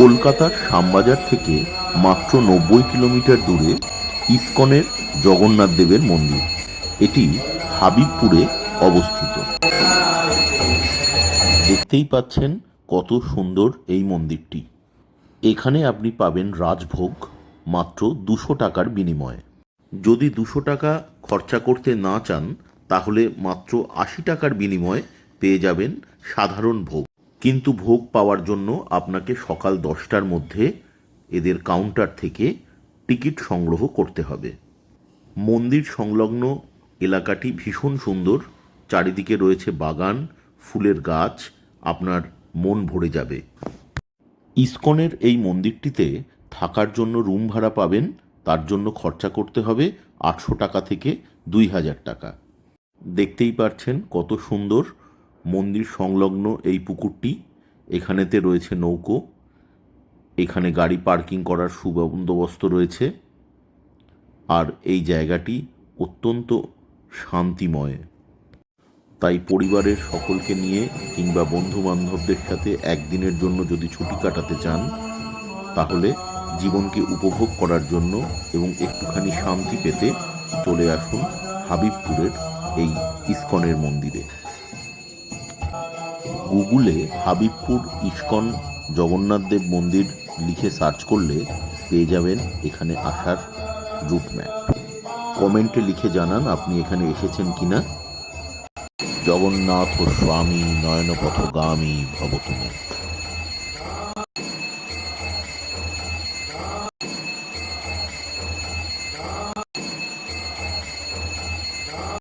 কলকাতার শ্যামবাজার থেকে মাত্র নব্বই কিলোমিটার দূরে ইস্কনের জগন্নাথ দেবের মন্দির। এটি হাবিবপুরে অবস্থিত। দেখতেই পাচ্ছেন কত সুন্দর এই মন্দিরটি। এখানে আপনি পাবেন রাজভোগ মাত্র দুশো টাকার বিনিময়ে। যদি দুশো টাকা খরচা করতে না চান, তাহলে মাত্র আশি টাকার বিনিময়ে পেয়ে যাবেন সাধারণ ভোগ। কিন্তু ভোগ পাওয়ার জন্য আপনাকে সকাল দশটার মধ্যে এদের কাউন্টার থেকে টিকিট সংগ্রহ করতে হবে। মন্দির সংলগ্ন এলাকাটি ভীষণ সুন্দর। চারিদিকে রয়েছে বাগান, ফুলের গাছ, আপনার মন ভরে যাবে। ইসকনের এই মন্দিরটিতে থাকার জন্য রুম ভাড়া পাবেন, তার জন্য খরচা করতে হবে আটশো টাকা থেকে দুই হাজার টাকা। দেখতেই পাচ্ছেন কত সুন্দর মন্দির সংলগ্ন এই পুকুরটি। এখানেতে রয়েছে নৌকো। এখানে গাড়ি পার্কিং করার সুবন্দোবস্ত রয়েছে। আর এই জায়গাটি অত্যন্ত শান্তিময়। তাই পরিবারের সকলকে নিয়ে কিংবা বন্ধু বান্ধবদের সাথে একদিনের জন্য যদি ছুটি কাটাতে চান, তাহলে জীবনকে উপভোগ করার জন্য এবং একটুখানি শান্তি পেতে চলে আসুন হাবিবপুরের এই ইস্কনের মন্দিরে। গুগলে হাবিবপুর ইস্কন জগন্নাথ দেব মন্দির লিখে সার্চ করলে পেয়ে যাবেন এখানে আসার রুট ম্যাপ। কমেন্টে লিখে জানান আপনি এখানে এসেছেন কি না জগন্নাথ স্বামী নয়নপথগামী ভবতুমে